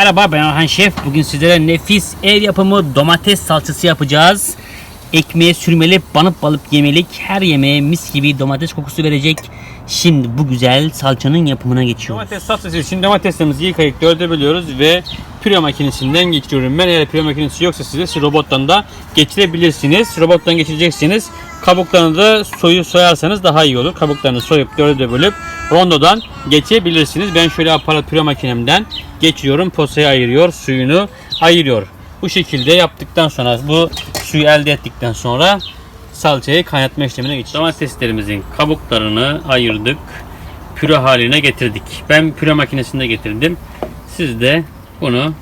Merhaba ben Orhan Şef. Bugün sizlere nefis ev yapımı domates salçası yapacağız. Ekmeğe sürmeli, banıp balıp yemelik her yemeğe mis gibi domates kokusu verecek. Şimdi bu güzel salçanın yapımına geçiyoruz. Domates salçası için domateslerimizi yıkayıp dörde bölüyoruz ve püre makinesinden geçiriyorum. Ben eğer püre makinesi yoksa size siz robottan da geçirebilirsiniz. Robottan geçireceksiniz. Kabuklarını da soyu soyarsanız daha iyi olur. Kabuklarını soyup dörde bölüp rondodan geçebilirsiniz. Ben şöyle aparat püre makinemden geçiriyorum. Posayı ayırıyor, suyunu ayırıyor. Bu şekilde yaptıktan sonra bu suyu elde ettikten sonra salçayı kaynatma işlemine geçeceğiz. Domateslerimizin kabuklarını ayırdık. Püre haline getirdik. Ben püre makinesinde getirdim. Siz de bunu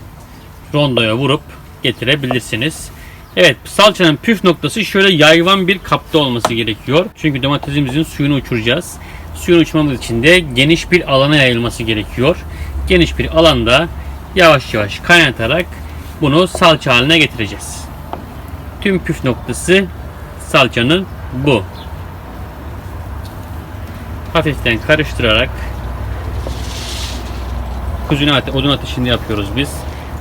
rondoya vurup getirebilirsiniz. Evet salçanın püf noktası şöyle yayvan bir kapta olması gerekiyor. Çünkü domatesimizin suyunu uçuracağız. Suyunu uçmamız için de geniş bir alana yayılması gerekiyor. Geniş bir alanda yavaş yavaş kaynatarak bunu salça haline getireceğiz. Tüm püf noktası salçanın bu. Hafiften karıştırarak kuzine ate, odun ateşinde yapıyoruz biz.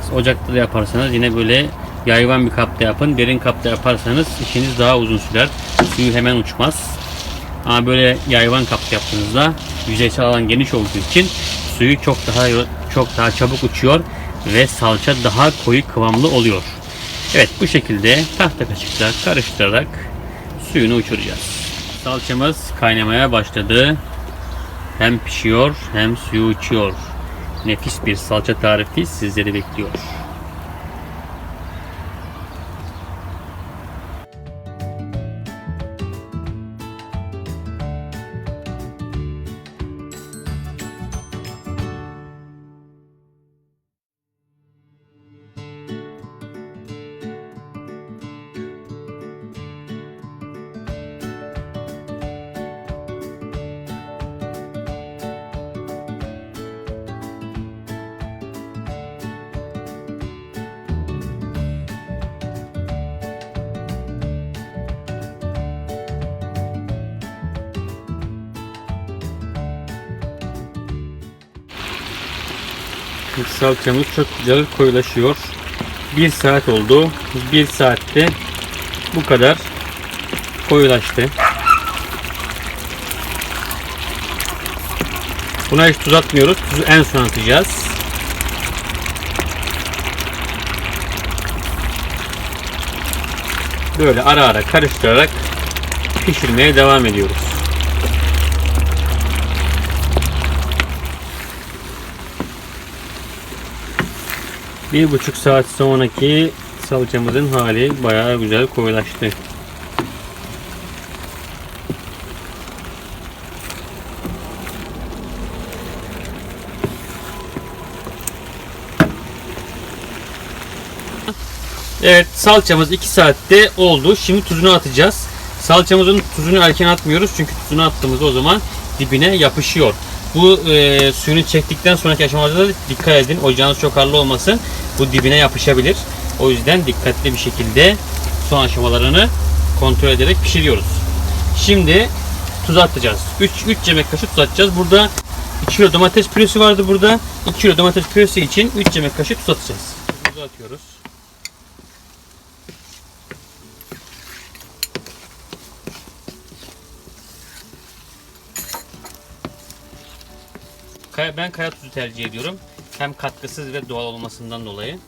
Siz ocakta da yaparsanız yine böyle yayvan bir kapta yapın. Derin kapta yaparsanız işiniz daha uzun sürer. Suyu hemen uçmaz. Ama böyle yayvan kapta yaptığınızda yüzeysel alan geniş olduğu için suyu çok daha çok daha çabuk uçuyor ve salça daha koyu kıvamlı oluyor. Evet bu şekilde tahta kaşıkla karıştırarak suyunu uçuracağız. Salçamız kaynamaya başladı. Hem pişiyor hem suyu uçuyor. Nefis bir salça tarifi sizleri bekliyor. Salçamız çok güzel koyulaşıyor. Bir saat oldu. Bir saatte bu kadar koyulaştı. Buna hiç tuz atmıyoruz. Tuzu en son atacağız. Böyle ara ara karıştırarak pişirmeye devam ediyoruz. Bir buçuk saat sonraki salçamızın hali bayağı güzel koyulaştı. Evet salçamız 2 saatte oldu. Şimdi tuzunu atacağız. Salçamızın tuzunu erken atmıyoruz çünkü tuzunu attığımızda o zaman dibine yapışıyor. Bu e, suyunu çektikten sonraki aşamada da dikkat edin. Ocağınız çok harlı olmasın. Bu dibine yapışabilir. O yüzden dikkatli bir şekilde son aşamalarını kontrol ederek pişiriyoruz. Şimdi tuz atacağız. 3 3 yemek kaşığı tuz atacağız. Burada 2 kilo domates püresi vardı burada. 2 kilo domates püresi için 3 yemek kaşığı tuz atacağız. Tuzu atıyoruz. Kaya, ben kaya tuzu tercih ediyorum. Hem katkısız ve doğal olmasından dolayı.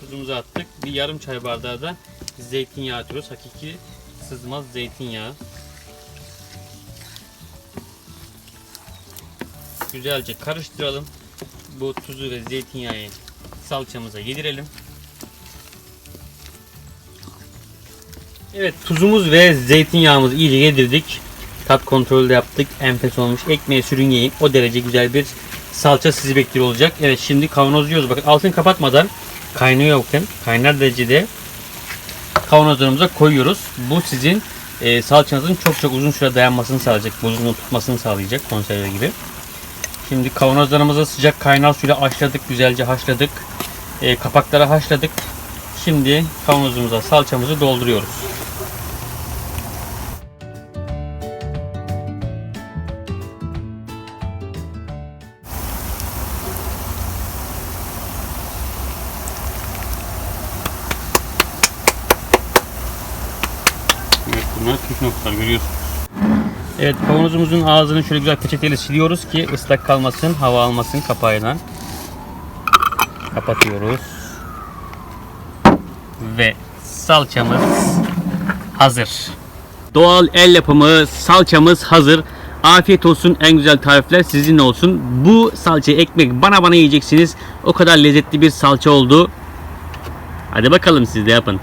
Tuzumuzu attık. Bir yarım çay bardağı da zeytinyağı atıyoruz. Hakiki sızmaz zeytinyağı. Güzelce karıştıralım. Bu tuzu ve zeytinyağı salçamıza yedirelim. Evet tuzumuz ve zeytinyağımızı iyice yedirdik. Tat kontrolü de yaptık. Enfes olmuş. Ekmeğe sürün yiyin. O derece güzel bir salça sizi bekliyor olacak. Evet şimdi kavanozluyoruz. Bakın altını kapatmadan kaynıyor bakın. Kaynar derecede kavanozlarımıza koyuyoruz. Bu sizin e, salçanızın çok çok uzun süre dayanmasını sağlayacak. Buzluğunu tutmasını sağlayacak konserve gibi. Şimdi kavanozlarımızı sıcak kaynar suyla haşladık. Güzelce haşladık. E, kapakları haşladık. Şimdi kavanozumuza salçamızı dolduruyoruz. Bunlar püf noktalar görüyorsunuz. Evet kavanozumuzun ağzını şöyle güzel peçeteyle siliyoruz ki ıslak kalmasın, hava almasın kapağıyla. Kapatıyoruz. Ve salçamız hazır. Doğal el yapımı salçamız hazır. Afiyet olsun en güzel tarifler sizin olsun. Bu salça ekmek bana bana yiyeceksiniz. O kadar lezzetli bir salça oldu. Hadi bakalım siz de yapın.